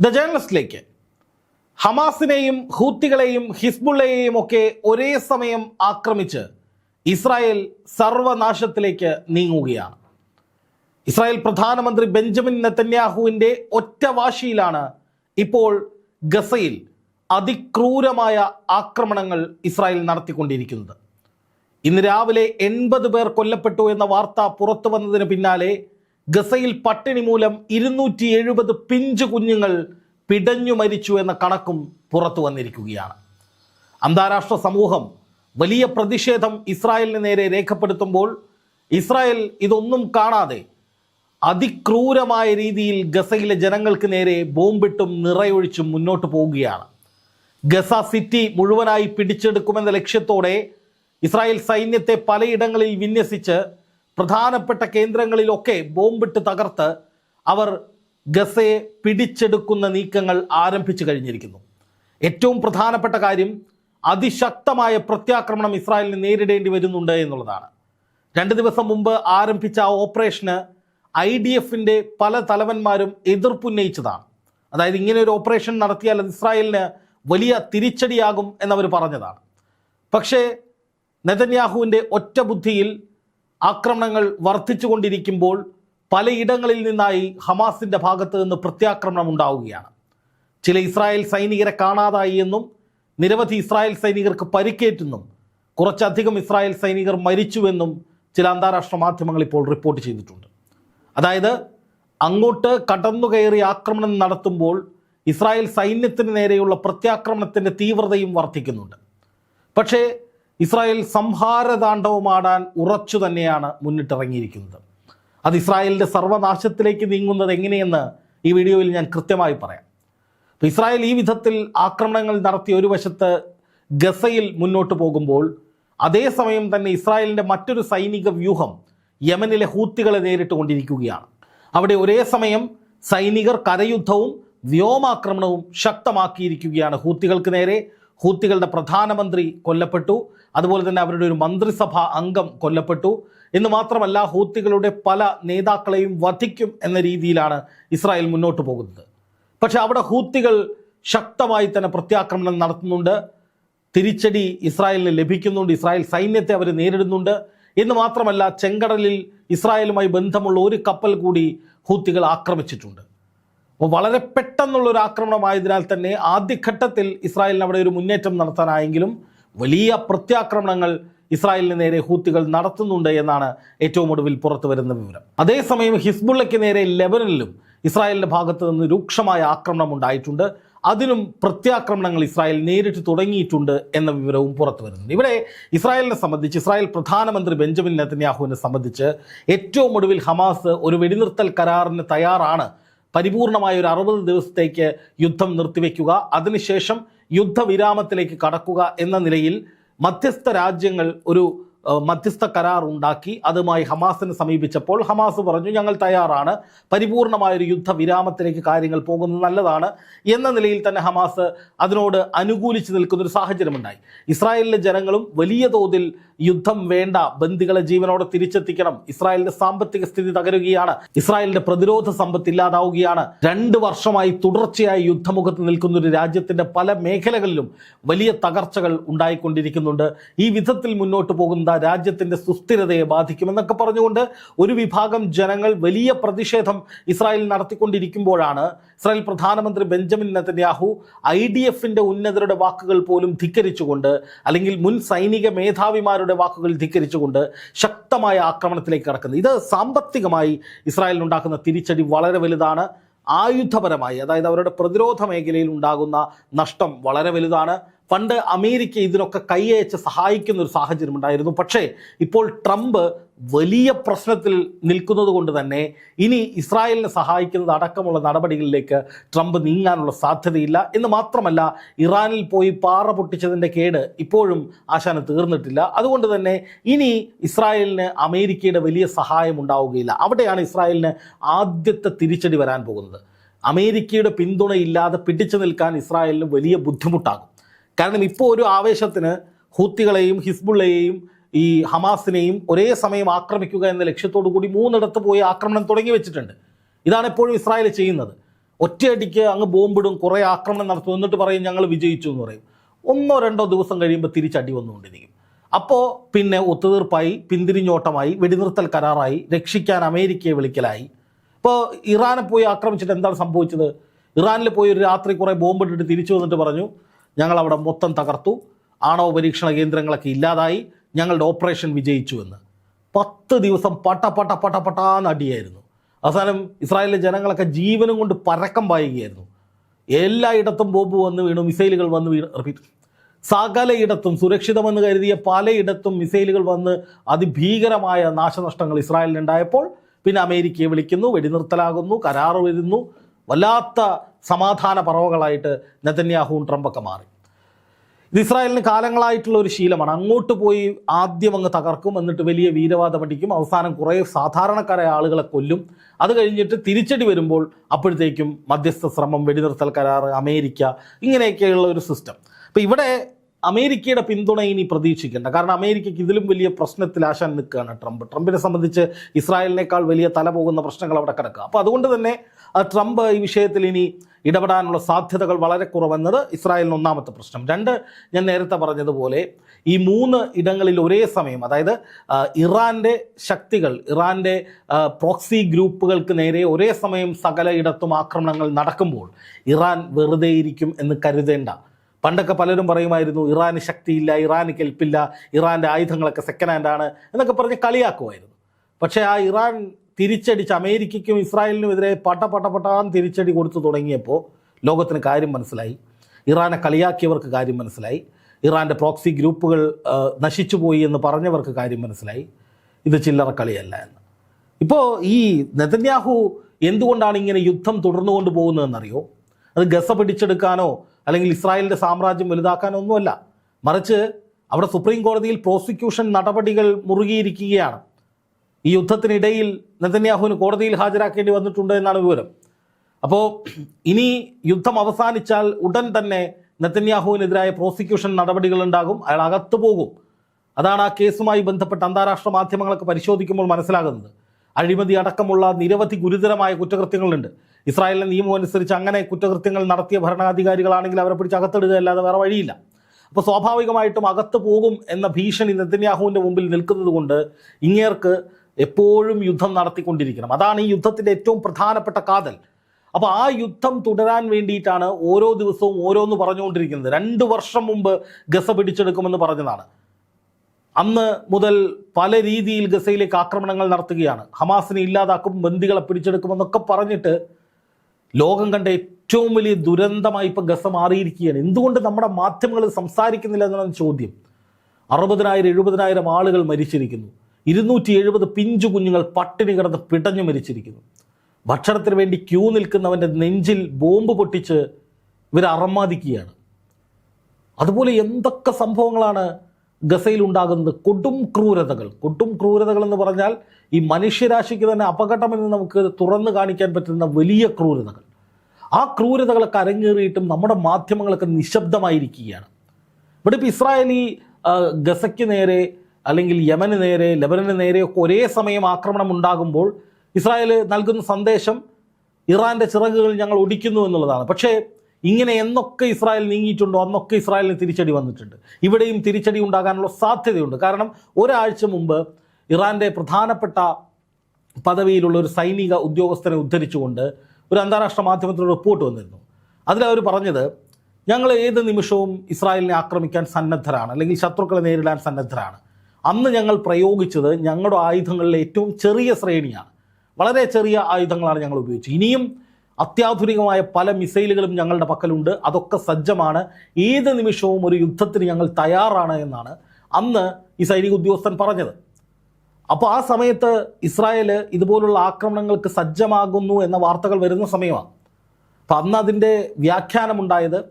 The ജേർണലിസ്റ്റിലേക്ക് ഹമാസിനെയും ഹൂത്തികളെയും ഹിസ്ബുള്ളയെയും ഒക്കെ ഒരേ സമയം ആക്രമിച്ച് ഇസ്രായേൽ സർവനാശത്തിലേക്ക് നീങ്ങുകയാണ്. ഇസ്രായേൽ പ്രധാനമന്ത്രി ബെഞ്ചമിൻ നെത്തന്യാഹുവിന്റെ ഒറ്റ വാശിയിലാണ് ഇപ്പോൾ ഗസയിൽ അതിക്രൂരമായ ആക്രമണങ്ങൾ ഇസ്രായേൽ നടത്തിക്കൊണ്ടിരിക്കുന്നത്. ഇന്ന് രാവിലെ എൺപത് പേർ കൊല്ലപ്പെട്ടു എന്ന വാർത്ത പുറത്തു വന്നതിന് പിന്നാലെ ഗസയിൽ പട്ടിണി മൂലം ഇരുന്നൂറ്റി എഴുപത് പിഞ്ചു കുഞ്ഞുങ്ങൾ പിടഞ്ഞു മരിച്ചു എന്ന കണക്കും പുറത്തു വന്നിരിക്കുകയാണ്. അന്താരാഷ്ട്ര സമൂഹം വലിയ പ്രതിഷേധം ഇസ്രായേലിന് നേരെ രേഖപ്പെടുത്തുമ്പോൾ ഇസ്രായേൽ ഇതൊന്നും കാണാതെ അതിക്രൂരമായ രീതിയിൽ ഗസയിലെ ജനങ്ങൾക്ക് നേരെ ബോംബിട്ടും നിറയൊഴിച്ചും മുന്നോട്ട് പോവുകയാണ്. ഗസ സിറ്റി മുഴുവനായി പിടിച്ചെടുക്കുമെന്ന ലക്ഷ്യത്തോടെ ഇസ്രായേൽ സൈന്യത്തെ പലയിടങ്ങളിൽ വിന്യസിച്ച് പ്രധാനപ്പെട്ട കേന്ദ്രങ്ങളിലൊക്കെ ബോംബിട്ട് തകർത്ത് അവർ ഗസയെ പിടിച്ചെടുക്കുന്ന നീക്കങ്ങൾ ആരംഭിച്ചു കഴിഞ്ഞിരിക്കുന്നു. ഏറ്റവും പ്രധാനപ്പെട്ട കാര്യം അതിശക്തമായ പ്രത്യാക്രമണം ഇസ്രായേലിന് നേരിടേണ്ടി വരുന്നുണ്ട് എന്നുള്ളതാണ്. രണ്ട് ദിവസം മുമ്പ് ആരംഭിച്ച ആ ഓപ്പറേഷന് ഐ ഡി എഫിന്റെ പല തലവന്മാരും എതിർപ്പുന്നയിച്ചതാണ്. അതായത് ഇങ്ങനെ ഒരു ഓപ്പറേഷൻ നടത്തിയാൽ അത് ഇസ്രായേലിന് വലിയ തിരിച്ചടിയാകും എന്നവർ പറഞ്ഞതാണ്. പക്ഷേ നെതന്യാഹുവിന്റെ ഒറ്റ ബുദ്ധിയിൽ ആക്രമണങ്ങൾ വർദ്ധിച്ചുകൊണ്ടിരിക്കുമ്പോൾ പലയിടങ്ങളിൽ നിന്നായി ഹമാസിന്റെ ഭാഗത്ത് നിന്ന് പ്രത്യാക്രമണം ഉണ്ടാവുകയാണ്. ചില ഇസ്രായേൽ സൈനികരെ കാണാതായി എന്നും നിരവധി ഇസ്രായേൽ സൈനികർക്ക് പരിക്കേറ്റെന്നും കുറച്ചധികം ഇസ്രായേൽ സൈനികർ മരിച്ചുവെന്നും ചില അന്താരാഷ്ട്ര മാധ്യമങ്ങൾ ഇപ്പോൾ റിപ്പോർട്ട് ചെയ്തിട്ടുണ്ട്. അതായത് അങ്ങോട്ട് കടന്നു കയറി ആക്രമണം നടത്തുമ്പോൾ ഇസ്രായേൽ സൈന്യത്തിന് നേരെയുള്ള പ്രത്യാക്രമണത്തിന്റെ തീവ്രതയും വർദ്ധിക്കുന്നുണ്ട്. പക്ഷേ ഇസ്രായേൽ സംഹാരതാണ്ഡവമാടാൻ ഉറച്ചു തന്നെയാണ് മുന്നിട്ടിറങ്ങിയിരിക്കുന്നത്. അത് ഇസ്രായേലിന്റെ സർവനാശത്തിലേക്ക് നീങ്ങുന്നത് എങ്ങനെയെന്ന് ഈ വീഡിയോയിൽ ഞാൻ കൃത്യമായി പറയാം. അപ്പോൾ ഇസ്രായേൽ ഈ വിധത്തിൽ ആക്രമണങ്ങൾ നടത്തി ഒരു വശത്ത് ഗസയിൽ മുന്നോട്ട് പോകുമ്പോൾ അതേസമയം തന്നെ ഇസ്രായേലിന്റെ മറ്റൊരു സൈനിക വ്യൂഹം യമനിലെ ഹൂത്തികളെ നേരിട്ട് കൊണ്ടിരിക്കുകയാണ്. അവിടെ ഒരേ സമയം സൈനികർ കരയുദ്ധവും വ്യോമാക്രമണവും ശക്തമാക്കിയിരിക്കുകയാണ് ഹൂത്തികൾക്ക് നേരെ. ഹൂത്തികളുടെ പ്രധാനമന്ത്രി കൊല്ലപ്പെട്ടു. അതുപോലെ തന്നെ അവരുടെ ഒരു മന്ത്രിസഭാ അംഗം കൊല്ലപ്പെട്ടു. എന്ന് മാത്രമല്ല ഹൂത്തികളുടെ പല നേതാക്കളെയും വധിക്കും എന്ന രീതിയിലാണ് ഇസ്രായേൽ മുന്നോട്ട് പോകുന്നത്. പക്ഷെ അവിടെ ഹൂത്തികൾ ശക്തമായി തന്നെ പ്രത്യാക്രമണം നടത്തുന്നുണ്ട്. തിരിച്ചടി ഇസ്രായേലിന് ലഭിക്കുന്നുണ്ട്. ഇസ്രായേൽ സൈന്യത്തെ അവർ നേരിടുന്നുണ്ട്. എന്ന് മാത്രമല്ല ചെങ്കടലിൽ ഇസ്രായേലുമായി ബന്ധമുള്ള ഒരു കപ്പൽ കൂടി ഹൂത്തികൾ ആക്രമിച്ചിട്ടുണ്ട്. അപ്പോൾ വളരെ പെട്ടെന്നുള്ളൊരു ആക്രമണമായതിനാൽ തന്നെ ആദ്യഘട്ടത്തിൽ ഇസ്രായേലിന് അവിടെ ഒരു മുന്നേറ്റം നടത്താനായെങ്കിലും വലിയ പ്രത്യാക്രമണങ്ങൾ ഇസ്രായേലിന് നേരെ ഹൂത്തികൾ നടത്തുന്നുണ്ട് എന്നാണ് ഏറ്റവും ഒടുവിൽ പുറത്തു വരുന്ന വിവരം. അതേസമയം ഹിസ്ബുള്ളയ്ക്ക് നേരെ ലെബനനിലും ഇസ്രായേലിന്റെ ഭാഗത്ത് നിന്ന് രൂക്ഷമായ ആക്രമണം ഉണ്ടായിട്ടുണ്ട്. അതിനും പ്രത്യാക്രമണങ്ങൾ ഇസ്രായേൽ നേരിട്ട് തുടങ്ങിയിട്ടുണ്ട് എന്ന വിവരവും പുറത്തു വരുന്നുണ്ട്. ഇവിടെ ഇസ്രായേലിനെ സംബന്ധിച്ച് ഇസ്രായേൽ പ്രധാനമന്ത്രി ബെഞ്ചമിൻ നെത്തന്യാഹുവിനെ സംബന്ധിച്ച് ഏറ്റവും ഒടുവിൽ ഹമാസ് ഒരു വെടിനിർത്തൽ കരാറിന് തയ്യാറാണ് പരിപൂർണമായ ഒരു അറുപത് ദിവസത്തേക്ക് യുദ്ധം നിർത്തിവെക്കുക അതിനുശേഷം യുദ്ധവിരാമത്തിലേക്ക് കടക്കുക എന്ന നിലയിൽ മധ്യസ്ഥ രാജ്യങ്ങൾ ഒരു മധ്യസ്ഥ കരാർ ഉണ്ടാക്കി അതുമായി ഹമാസിനെ സമീപിച്ചപ്പോൾ ഹമാസ് പറഞ്ഞു ഞങ്ങൾ തയ്യാറാണ്. പരിപൂർണമായൊരു യുദ്ധവിരാമത്തിലേക്ക് കാര്യങ്ങൾ പോകുന്നത് നല്ലതാണ്. എന്ന നിലയിൽ തന്നെ ഹമാസ് അതിനോട് അനുകൂലിച്ച് നിൽക്കുന്നൊരു സാഹചര്യമുണ്ടായി. ഇസ്രായേലിലെ ജനങ്ങളും വലിയ തോതിൽ യുദ്ധം വേണ്ട ബന്ദികളെ ജീവനോടെ തിരിച്ചെത്തിക്കണം. ഇസ്രായേലിന്റെ സാമ്പത്തിക സ്ഥിതി തകരുകയാണ്. ഇസ്രായേലിന്റെ പ്രതിരോധ സമ്പത്ത് ഇല്ലാതാവുകയാണ്. രണ്ട് വർഷമായി തുടർച്ചയായി യുദ്ധമുഖത്ത് നിൽക്കുന്ന ഒരു രാജ്യത്തിന്റെ പല മേഖലകളിലും വലിയ തകർച്ചകൾ ഉണ്ടായിക്കൊണ്ടിരിക്കുന്നുണ്ട്. ഈ വിധത്തിൽ മുന്നോട്ട് പോകുന്ന രാജ്യത്തിന്റെ സുസ്ഥിരതയെ ബാധിക്കുമെന്നൊക്കെ പറഞ്ഞുകൊണ്ട് ഒരു വിഭാഗം ജനങ്ങൾ വലിയ പ്രതിഷേധം ഇസ്രായേൽ നടത്തിക്കൊണ്ടിരിക്കുമ്പോഴാണ് ഇസ്രായേൽ പ്രധാനമന്ത്രി ബെഞ്ചമിൻ നെതന്യാഹു ഐ ഡി എഫിന്റെ ഉന്നതരുടെ വാക്കുകൾ പോലും ധിക്കരിച്ചുകൊണ്ട് അല്ലെങ്കിൽ മുൻ സൈനിക മേധാവിമാരുടെ വാക്കുകൾ ധിക്കരിച്ചുകൊണ്ട് ശക്തമായ ആക്രമണത്തിലേക്ക് കടക്കുന്നത് ഇത് സാമ്പത്തികമായി ഇസ്രായേലിനുണ്ടാക്കുന്ന തിരിച്ചടി വളരെ വലുതാണ്. ആയുധപരമായി അതായത് അവരുടെ പ്രതിരോധ മേഖലയിൽ ഉണ്ടാകുന്ന നഷ്ടം വളരെ വലുതാണ്. പണ്ട് അമേരിക്ക ഇതിനൊക്കെ കൈയച്ച് സഹായിക്കുന്ന ഒരു സാഹചര്യം ഉണ്ടായിരുന്നു. പക്ഷേ ഇപ്പോൾ ട്രംപ് വലിയ പ്രശ്നത്തിൽ നിൽക്കുന്നത് കൊണ്ട് തന്നെ ഇനി ഇസ്രായേലിനെ സഹായിക്കുന്നത് അടക്കമുള്ള നടപടികളിലേക്ക് ട്രംപ് നീങ്ങാനുള്ള സാധ്യതയില്ല. എന്ന് മാത്രമല്ല ഇറാനിൽ പോയി പാറ പൊട്ടിച്ചതിന്റെ കേട് ഇപ്പോഴും ആശാന തീർന്നിട്ടില്ല. അതുകൊണ്ട് തന്നെ ഇനി ഇസ്രായേലിന് അമേരിക്കയുടെ വലിയ സഹായം ഉണ്ടാവുകയില്ല. അവിടെയാണ് ഇസ്രായേലിന് ആദ്യത്തെ തിരിച്ചടി വരാൻ പോകുന്നത്. അമേരിക്കയുടെ പിന്തുണയില്ലാതെ പിടിച്ചു നിൽക്കാൻ ഇസ്രായേലിന് വലിയ ബുദ്ധിമുട്ടാകും. കാരണം ഇപ്പോൾ ഒരു ആവേശത്തിന് ഹൂത്തികളെയും ഹിസ്ബുള്ളയെയും ഈ ഹമാസിനെയും ഒരേ സമയം ആക്രമിക്കുക എന്ന ലക്ഷ്യത്തോടു കൂടി മൂന്നിടത്ത് പോയി ആക്രമണം തുടങ്ങി വെച്ചിട്ടുണ്ട്. ഇതാണ് എപ്പോഴും ഇസ്രായേൽ ചെയ്യുന്നത്. ഒറ്റയടിക്ക് അങ്ങ് ബോംബിടും കുറേ ആക്രമണം നടത്തും എന്നിട്ട് പറയും ഞങ്ങൾ വിജയിച്ചു എന്ന് പറയും. ഒന്നോ രണ്ടോ ദിവസം കഴിയുമ്പോൾ തിരിച്ചടി വന്നുകൊണ്ടിരിക്കും. അപ്പോൾ പിന്നെ ഒത്തുതീർപ്പായി പിന്തിരിഞ്ഞോട്ടമായി വെടിനിർത്തൽ കരാറായി രക്ഷിക്കാൻ അമേരിക്കയെ വിളിക്കലായി. ഇപ്പോൾ ഇറാനെ പോയി ആക്രമിച്ചിട്ട് എന്താണ് സംഭവിച്ചത്? ഇറാനിൽ പോയി ഒരു രാത്രി കുറേ ബോംബിട്ടിട്ട് തിരിച്ചു വന്നിട്ട് പറഞ്ഞു ഞങ്ങൾ അവിടെ മൊത്തം തകർത്തു. ആണവ പരീക്ഷണ കേന്ദ്രങ്ങളൊക്കെ ഇല്ലാതായി. ഞങ്ങളുടെ ഓപ്പറേഷൻ വിജയിച്ചു എന്ന് പത്ത് ദിവസം പട്ട പട്ട പട്ട പട്ടാന്ന് അടിയായിരുന്നു. അവസാനം ഇസ്രായേലിലെ ജനങ്ങളൊക്കെ ജീവനും കൊണ്ട് പരക്കം പായുകയായിരുന്നു. എല്ലായിടത്തും ബോംബ് വന്ന് വീണു മിസൈലുകൾ വന്ന് വീണു റിപ്പീറ്റ് സകലയിടത്തും സുരക്ഷിതമെന്ന് കരുതിയ പലയിടത്തും മിസൈലുകൾ വന്ന് അതിഭീകരമായ നാശനഷ്ടങ്ങൾ ഇസ്രായേലിനുണ്ടായപ്പോൾ പിന്നെ അമേരിക്കയെ വിളിക്കുന്നു വെടിനിർത്തലാകുന്നു കരാറ് വരുന്നു. വല്ലാത്ത സമാധാന പറവകളായിട്ട് നെതന്യാഹുവും ട്രംപൊക്കെ മാറി. ഇത് ഇസ്രായേലിന് കാലങ്ങളായിട്ടുള്ള ഒരു ശീലമാണ്. അങ്ങോട്ട് പോയി ആദ്യം അങ്ങ് തകർക്കും എന്നിട്ട് വലിയ വീരവാദം അടിക്കും. അവസാനം കുറേ സാധാരണക്കാരായ ആളുകളെ കൊല്ലും. അത് കഴിഞ്ഞിട്ട് തിരിച്ചടി വരുമ്പോൾ അപ്പോഴത്തേക്കും മധ്യസ്ഥ ശ്രമം വെടിനിർത്തൽ കരാർ അമേരിക്ക ഇങ്ങനെയൊക്കെയുള്ള ഒരു സിസ്റ്റം അപ്പോൾ ഇവിടെ അമേരിക്കയുടെ പിന്തുണ ഇനി പ്രതീക്ഷിക്കേണ്ട. കാരണം അമേരിക്കയ്ക്ക് ഇതിലും വലിയ പ്രശ്നത്തിൽ ആശാൻ നിൽക്കുകയാണ് ട്രംപ്. ട്രംപിനെ സംബന്ധിച്ച് ഇസ്രായേലിനേക്കാൾ വലിയ തല പോകുന്ന പ്രശ്നങ്ങൾ അവിടെ കിടക്കുക. അപ്പോൾ അതുകൊണ്ട് തന്നെ ട്രംപ് ഈ വിഷയത്തിൽ ഇനി ഇടപെടാനുള്ള സാധ്യതകൾ വളരെ കുറവെന്നത് ഇസ്രായേലിന് ഒന്നാമത്തെ പ്രശ്നം. രണ്ട് ഞാൻ നേരത്തെ പറഞ്ഞതുപോലെ ഈ മൂന്ന് ഇടങ്ങളിൽ ഒരേ സമയം അതായത് ഇറാന്റെ ശക്തികൾ ഇറാന്റെ പ്രോക്സി ഗ്രൂപ്പുകൾക്ക് നേരെ ഒരേ സമയം സകല ഇടത്തും ആക്രമണങ്ങൾ നടക്കുമ്പോൾ ഇറാൻ വെറുതെ ഇരിക്കും എന്ന് കരുതേണ്ട. പണ്ടൊക്കെ പലരും പറയുമായിരുന്നു ഇറാന് ശക്തിയില്ല ഇറാന് കെൽപ്പില്ല ഇറാന്റെ ആയുധങ്ങളൊക്കെ സെക്കൻഡ് ഹാൻഡാണ് എന്നൊക്കെ പറഞ്ഞ് കളിയാക്കുമായിരുന്നു. പക്ഷേ ആ ഇറാൻ തിരിച്ചടിച്ച് അമേരിക്കയ്ക്കും ഇസ്രായേലിനുമെതിരെ പട്ട പട്ട പട്ടാൻ തിരിച്ചടി കൊടുത്തു തുടങ്ങിയപ്പോൾ ലോകത്തിന് കാര്യം മനസ്സിലായി. ഇറാനെ കളിയാക്കിയവർക്ക് കാര്യം മനസ്സിലായി. ഇറാന്റെ പ്രോക്സി ഗ്രൂപ്പുകൾ നശിച്ചു നശിച്ചുപോയി എന്ന് പറഞ്ഞവർക്ക് കാര്യം മനസ്സിലായി. ഇത് ചില്ലറ കളിയല്ല എന്ന്. ഇപ്പോൾ ഈ നെതന്യാഹു എന്തുകൊണ്ടാണ് ഇങ്ങനെ യുദ്ധം തുടർന്നു പോകുന്നതെന്നറിയോ? അത് ഗസ പിടിച്ചെടുക്കാനോ അല്ലെങ്കിൽ ഇസ്രായേലിന്റെ സാമ്രാജ്യം വലുതാക്കാനോ ഒന്നുമല്ല. മറിച്ച് അവിടെ സുപ്രീം കോടതിയിൽ പ്രോസിക്യൂഷൻ നടപടികൾ മുറുകിയിരിക്കുകയാണ്. ഈ യുദ്ധത്തിനിടയിൽ നെതന്യാഹുവിന് കോടതിയിൽ ഹാജരാക്കേണ്ടി വന്നിട്ടുണ്ട് എന്നാണ് വിവരം. അപ്പോൾ ഇനി യുദ്ധം അവസാനിച്ചാൽ ഉടൻ തന്നെ നെതന്യാഹുവിനെതിരായ പ്രോസിക്യൂഷൻ നടപടികൾ ഉണ്ടാകും. അയാൾ അകത്ത് പോകും. അതാണ് ആ കേസുമായി ബന്ധപ്പെട്ട് അന്താരാഷ്ട്ര മാധ്യമങ്ങളൊക്കെ പരിശോധിക്കുമ്പോൾ മനസ്സിലാകുന്നത്. അഴിമതി അടക്കമുള്ള നിരവധി ഗുരുതരമായ കുറ്റകൃത്യങ്ങളുണ്ട്. ഇസ്രായേലിന്റെ നിയമം അനുസരിച്ച് അങ്ങനെ കുറ്റകൃത്യങ്ങൾ നടത്തിയ ഭരണാധികാരികളാണെങ്കിൽ അവരെ പിടിച്ച് അകത്തിടുക അല്ലാതെ വേറെ വഴിയില്ല. അപ്പോൾ സ്വാഭാവികമായിട്ടും അകത്ത് പോകും എന്ന ഭീഷണി നെതന്യാഹുവിന്റെ മുമ്പിൽ നിൽക്കുന്നത് കൊണ്ട് ഇങ്ങേർക്ക് എപ്പോഴും യുദ്ധം നടത്തിക്കൊണ്ടിരിക്കണം. അതാണ് ഈ യുദ്ധത്തിന്റെ ഏറ്റവും പ്രധാനപ്പെട്ട കാതൽ. അപ്പോൾ ആ യുദ്ധം തുടരാൻ വേണ്ടിയിട്ടാണ് ഓരോ ദിവസവും ഓരോന്ന് പറഞ്ഞുകൊണ്ടിരിക്കുന്നത്. രണ്ട് വർഷം മുമ്പ് ഗസ പിടിച്ചെടുക്കുമെന്ന് പറഞ്ഞതാണ്. അന്ന് മുതൽ പല രീതിയിൽ ഗസയിലേക്ക് ആക്രമണങ്ങൾ നടത്തുകയാണ്. ഹമാസിനെ ഇല്ലാതാക്കും ബന്ദികളെ പിടിച്ചെടുക്കുമെന്നൊക്കെ പറഞ്ഞിട്ട് ലോകം കണ്ട ഏറ്റവും വലിയ ദുരന്തമായി ഇപ്പം ഗസ മാറിയിരിക്കുകയാണ്. എന്തുകൊണ്ട് നമ്മുടെ മാധ്യമങ്ങൾ സംസാരിക്കുന്നില്ല എന്നാണ് ചോദ്യം. അറുപതിനായിരം എഴുപതിനായിരം ആളുകൾ മരിച്ചിരിക്കുന്നു. ഇരുന്നൂറ്റി എഴുപത് പിഞ്ചു കുഞ്ഞുങ്ങൾ പട്ടിണി കിടന്ന് പിടഞ്ഞു മരിച്ചിരിക്കുന്നു. ഭക്ഷണത്തിന് വേണ്ടി ക്യൂ നിൽക്കുന്നവന്റെ നെഞ്ചിൽ ബോംബ് പൊട്ടിച്ച് ഇവർ അറമാദിക്കുകയാണ്. അതുപോലെ എന്തൊക്കെ സംഭവങ്ങളാണ് ഗസയിൽ ഉണ്ടാകുന്നത്? കൊടും ക്രൂരതകൾ. കൊടും ക്രൂരതകൾ എന്ന് പറഞ്ഞാൽ ഈ മനുഷ്യരാശിക്ക് തന്നെ അപകടമെന്ന് നമുക്ക് തുറന്നു കാണിക്കാൻ പറ്റുന്ന വലിയ ക്രൂരതകൾ. ആ ക്രൂരതകളൊക്കെ അരങ്ങേറിയിട്ടും നമ്മുടെ മാധ്യമങ്ങളൊക്കെ നിശബ്ദമായിരിക്കുകയാണ്. ഇവിടെ ഇപ്പോൾ ഇസ്രായേലി ഗസയ്ക്ക് നേരെ അല്ലെങ്കിൽ യമന് നേരെ ലബനന് നേരെ ഒക്കെ ഒരേ സമയം ആക്രമണം ഉണ്ടാകുമ്പോൾ ഇസ്രായേൽ നൽകുന്ന സന്ദേശം ഇറാന്റെ ചിറകുകൾ ഞങ്ങൾ ഒടിക്കുന്നു എന്നുള്ളതാണ്. പക്ഷേ ഇങ്ങനെ എന്നൊക്കെ ഇസ്രായേൽ നീങ്ങിയിട്ടുണ്ടോ? അന്നൊക്കെ ഇസ്രായേലിന് തിരിച്ചടി വന്നിട്ടുണ്ട്. ഇവിടെയും തിരിച്ചടി ഉണ്ടാകാനുള്ള സാധ്യതയുണ്ട്. കാരണം ഒരാഴ്ച മുമ്പ് ഇറാന്റെ പ്രധാനപ്പെട്ട പദവിയിലുള്ള ഒരു സൈനിക ഉദ്യോഗസ്ഥനെ ഉദ്ധരിച്ചുകൊണ്ട് ഒരു അന്താരാഷ്ട്ര മാധ്യമത്തിൽ റിപ്പോർട്ട് വന്നിരുന്നു. അതിലവർ പറഞ്ഞത് ഞങ്ങൾ ഏത് നിമിഷവും ഇസ്രായേലിനെ ആക്രമിക്കാൻ സന്നദ്ധരാണ്. അല്ലെങ്കിൽ ശത്രുക്കളെ നേരിടാൻ സന്നദ്ധരാണ്. അന്ന് ഞങ്ങൾ പ്രയോഗിച്ചത് ഞങ്ങളുടെ ആയുധങ്ങളിലെ ഏറ്റവും ചെറിയ ശ്രേണിയാണ്. വളരെ ചെറിയ ആയുധങ്ങളാണ് ഞങ്ങൾ ഉപയോഗിച്ചത്. ഇനിയും അത്യാധുനികമായ പല മിസൈലുകളും ഞങ്ങളുടെ പക്കലുണ്ട്. അതൊക്കെ സജ്ജമാണ്. ഏത് നിമിഷവും ഒരു യുദ്ധത്തിന് ഞങ്ങൾ തയ്യാറാണ് എന്നാണ് അന്ന് ഈ സൈനിക ഉദ്യോഗസ്ഥൻ പറഞ്ഞത്. അപ്പോൾ ആ സമയത്ത് ഇസ്രായേൽ ഇതുപോലുള്ള ആക്രമണങ്ങൾക്ക് സജ്ജമാകുന്നു എന്ന വാർത്തകൾ വരുന്ന സമയമാണ്. അപ്പം അന്ന് അതിന്റെ വ്യാഖ്യാനമുണ്ടായത്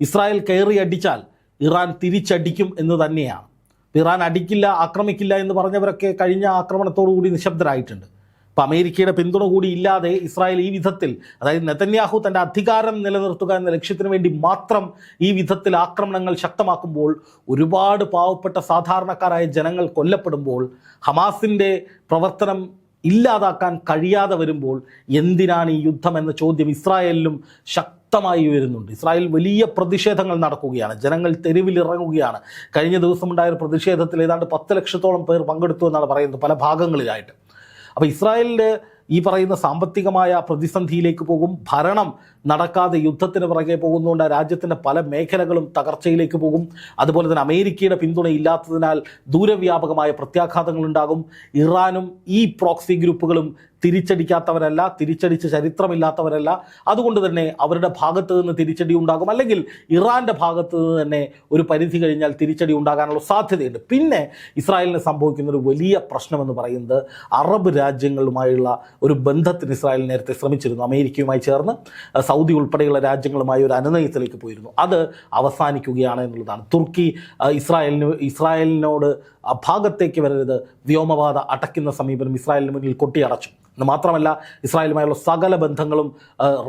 ഇസ്രായേൽ കയറി അടിച്ചാൽ ഇറാൻ തിരിച്ചടിക്കും എന്ന് തന്നെയാണ്. ഇറാൻ അടിക്കില്ല ആക്രമിക്കില്ല എന്ന് പറഞ്ഞവരൊക്കെ കഴിഞ്ഞ ആക്രമണത്തോടു കൂടി നിശബ്ദരായിട്ടുണ്ട്. അപ്പോൾ അമേരിക്കയുടെ പിന്തുണ കൂടി ഇല്ലാതെ ഇസ്രായേൽ ഈ വിധത്തിൽ അതായത് നെതന്യാഹു തന്റെ അധികാരം നിലനിർത്തുക എന്ന ലക്ഷ്യത്തിന് വേണ്ടി മാത്രം ഈ വിധത്തിൽ ആക്രമണങ്ങൾ ശക്തമാക്കുമ്പോൾ ഒരുപാട് പാവപ്പെട്ട സാധാരണക്കാരായ ജനങ്ങൾ കൊല്ലപ്പെടുമ്പോൾ ഹമാസിന്റെ പ്രവർത്തനം ഇല്ലാതാക്കാൻ കഴിയാതെ വരുമ്പോൾ എന്തിനാണ് ഈ യുദ്ധം എന്ന ചോദ്യം ഇസ്രായേലിലും ശക്തമായി വരുന്നുണ്ട് ഇസ്രായേൽ വലിയ പ്രതിഷേധങ്ങൾ നടക്കുകയാണ്. ജനങ്ങൾ തെരുവിലിറങ്ങുകയാണ് കഴിഞ്ഞ ദിവസമുണ്ടായ ഒരു പ്രതിഷേധത്തിൽ ഏതാണ്ട് പത്ത് ലക്ഷത്തോളം പേർ പങ്കെടുത്തു എന്നാണ് പറയുന്നത് പല ഭാഗങ്ങളിലായിട്ട്. അപ്പോൾ ഇസ്രായേലിന്റെ ഈ പറയുന്ന സാമ്പത്തികമായ പ്രതിസന്ധിയിലേക്ക് പോകും. ഭരണം നടക്കാതെ യുദ്ധത്തിന് പുറകെ പോകുന്നതുകൊണ്ട് രാജ്യത്തിന്റെ പല മേഖലകളും തകർച്ചയിലേക്ക് പോകും. അതുപോലെ തന്നെ അമേരിക്കയുടെ പിന്തുണ ഇല്ലാത്തതിനാൽ ദൂരവ്യാപകമായ പ്രത്യാഘാതങ്ങൾ ഉണ്ടാകും ഇറാനും ഈ പ്രോക്സി ഗ്രൂപ്പുകളും തിരിച്ചടിക്കാത്തവരല്ല തിരിച്ചടിച്ച് ചരിത്രമില്ലാത്തവരല്ല. അതുകൊണ്ട് തന്നെ അവരുടെ ഭാഗത്ത് നിന്ന് തിരിച്ചടി ഉണ്ടാകും. അല്ലെങ്കിൽ ഇറാന്റെ ഭാഗത്ത് നിന്ന് തന്നെ ഒരു പരിധി കഴിഞ്ഞാൽ തിരിച്ചടി ഉണ്ടാകാനുള്ള സാധ്യതയുണ്ട്. പിന്നെ ഇസ്രായേലിന് സംഭവിക്കുന്ന ഒരു വലിയ പ്രശ്നമെന്ന് പറയുന്നത് അറബ് രാജ്യങ്ങളുമായുള്ള ഒരു ബന്ധത്തിന് ഇസ്രായേൽ നേരത്തെ ശ്രമിച്ചിരുന്നു. അമേരിക്കയുമായി ചേർന്ന് സൗദി ഉൾപ്പെടെയുള്ള രാജ്യങ്ങളുമായി ഒരു അനുനയത്തിലേക്ക് പോയിരുന്നു. അത് അവസാനിക്കുകയാണ് എന്നുള്ളതാണ്. തുർക്കി ഇസ്രായേലിന് ഇസ്രായേലിനോട് ആ ഭാഗത്തേക്ക് വരരുത്. വ്യോമപാത അടയ്ക്കുന്ന സമീപനം ഇസ്രായേലിന് മുന്നിൽ കൊട്ടിയടച്ചു. എന്ന് മാത്രമല്ല ഇസ്രായേലുമായുള്ള സകല ബന്ധങ്ങളും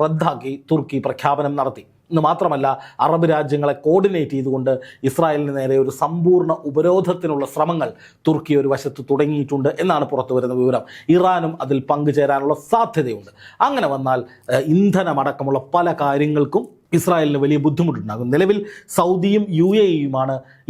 റദ്ദാക്കി തുർക്കി പ്രഖ്യാപനം നടത്തി. എന്ന് മാത്രമല്ല അറബ് രാജ്യങ്ങളെ കോർഡിനേറ്റ് ചെയ്തുകൊണ്ട് ഇസ്രായേലിന് നേരെ ഒരു സമ്പൂർണ ഉപരോധത്തിനുള്ള ശ്രമങ്ങൾ തുർക്കി ഒരു വശത്ത് തുടങ്ങിയിട്ടുണ്ട് എന്നാണ് പുറത്തു വരുന്ന വിവരം. ഇറാനും അതിൽ പങ്കുചേരാനുള്ള സാധ്യതയുണ്ട്. അങ്ങനെ വന്നാൽ ഇന്ധനമടക്കമുള്ള പല കാര്യങ്ങൾക്കും ഇസ്രായേലിന് വലിയ ബുദ്ധിമുട്ടുണ്ടാകും. നിലവിൽ സൗദിയും യു എ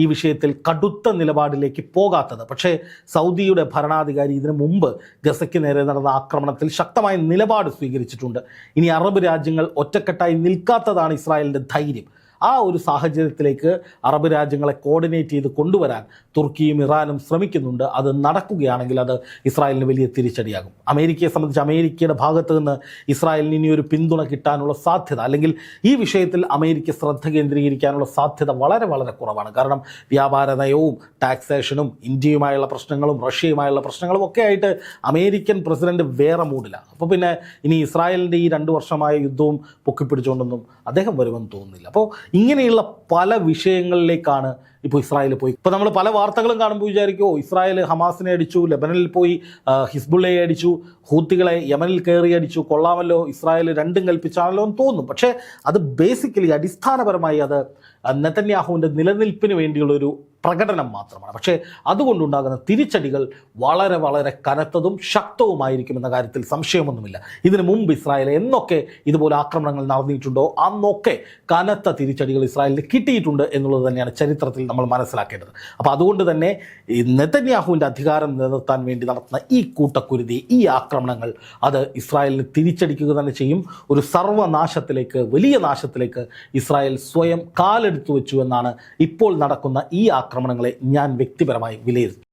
ഈ വിഷയത്തിൽ കടുത്ത നിലപാടിലേക്ക് പോകാത്തത്. പക്ഷേ സൗദിയുടെ ഭരണാധികാരി ഇതിനു മുമ്പ് ഗസയ്ക്ക് നേരെ നടന്ന ആക്രമണത്തിൽ ശക്തമായ നിലപാട് സ്വീകരിച്ചിട്ടുണ്ട്. ഇനി അറബ് രാജ്യങ്ങൾ ഒറ്റക്കെട്ടായി നിൽക്കാത്തതാണ് ഇസ്രായേലിന്റെ ധൈര്യം. ആ ഒരു സാഹചര്യത്തിലേക്ക് അറബ് രാജ്യങ്ങളെ കോർഡിനേറ്റ് ചെയ്ത് കൊണ്ടുവരാൻ തുർക്കിയും ഇറാനും ശ്രമിക്കുന്നുണ്ട്. അത് നടക്കുകയാണെങ്കിൽ അത് ഇസ്രായേലിന് വലിയ തിരിച്ചടിയാകും. അമേരിക്കയെ സംബന്ധിച്ച് അമേരിക്കയുടെ ഭാഗത്ത് നിന്ന് ഇസ്രായേലിന് ഇനി ഒരു പിന്തുണ കിട്ടാനുള്ള സാധ്യത അല്ലെങ്കിൽ ഈ വിഷയത്തിൽ അമേരിക്ക ശ്രദ്ധ കേന്ദ്രീകരിക്കാനുള്ള സാധ്യത വളരെ വളരെ കുറവാണ്. കാരണം വ്യാപാര നയവും ടാക്സേഷനും ഇന്ത്യയുമായുള്ള പ്രശ്നങ്ങളും റഷ്യയുമായുള്ള പ്രശ്നങ്ങളും ഒക്കെ ആയിട്ട് അമേരിക്കൻ പ്രസിഡന്റ് വേറെ മൂഡിലാണ് അപ്പോൾ പിന്നെ ഇനി ഇസ്രായേലിന്റെ ഈ രണ്ട് വർഷമായ യുദ്ധവും പൊക്കിപ്പിടിച്ചുകൊണ്ടൊന്നും അദ്ദേഹം വരുമെന്ന് തോന്നുന്നില്ല. അപ്പോൾ ഇങ്ങനെയുള്ള പല വിഷയങ്ങളിലേക്കാണ് ഇപ്പോൾ ഇസ്രായേൽ പോയി. ഇപ്പോൾ നമ്മൾ പല വാർത്തകളും കാണുമ്പോൾ വിചാരിക്കുമോ ഇസ്രായേൽ ഹമാസിനെ അടിച്ചു ലെബനനിൽ പോയി ഹിസ്ബുള്ളയെ അടിച്ചു ഹൂത്തികളെ യമനിൽ കയറി അടിച്ചു കൊള്ളാമല്ലോ ഇസ്രായേൽ രണ്ടും കൽപ്പിച്ചാണല്ലോ എന്ന് തോന്നും. പക്ഷേ അത് ബേസിക്കലി അടിസ്ഥാനപരമായി അത് നെതന്യാഹുവിന്റെ നിലനിൽപ്പിന് വേണ്ടിയുള്ളൊരു പ്രകടനം മാത്രമാണ്. പക്ഷേ അതുകൊണ്ടുണ്ടാകുന്ന തിരിച്ചടികൾ വളരെ വളരെ കനത്തതും ശക്തവുമായിരിക്കുമെന്ന കാര്യത്തിൽ സംശയമൊന്നുമില്ല. ഇതിനു മുമ്പ് ഇസ്രായേൽ എന്നൊക്കെ ഇതുപോലെ ആക്രമണങ്ങൾ നടന്നിട്ടുണ്ടോ? അന്നൊക്കെ കനത്ത തിരിച്ചടികൾ ഇസ്രായേലിന് കിട്ടിയിട്ടുണ്ട് എന്നുള്ളത് തന്നെയാണ് ചരിത്രത്തിൽ നമ്മൾ മനസ്സിലാക്കേണ്ടത്. അപ്പോൾ അതുകൊണ്ട് തന്നെ നെതന്യാഹുവിന്റെ അധികാരം നിലനിർത്താൻ വേണ്ടി നടത്തുന്ന ഈ കൂട്ടക്കുരുതി ഈ ആക്രമണങ്ങൾ അത് ഇസ്രായേലിന് തിരിച്ചടിക്കുക തന്നെ ചെയ്യും. ഒരു സർവനാശത്തിലേക്ക് വലിയ നാശത്തിലേക്ക് ഇസ്രായേൽ സ്വയം കാലെടുത്തു വെച്ചു എന്നാണ് ഇപ്പോൾ നടക്കുന്ന ഈ ആക്രമണങ്ങളെ ഞാൻ വ്യക്തിപരമായി വിലയിരുത്തുന്നത്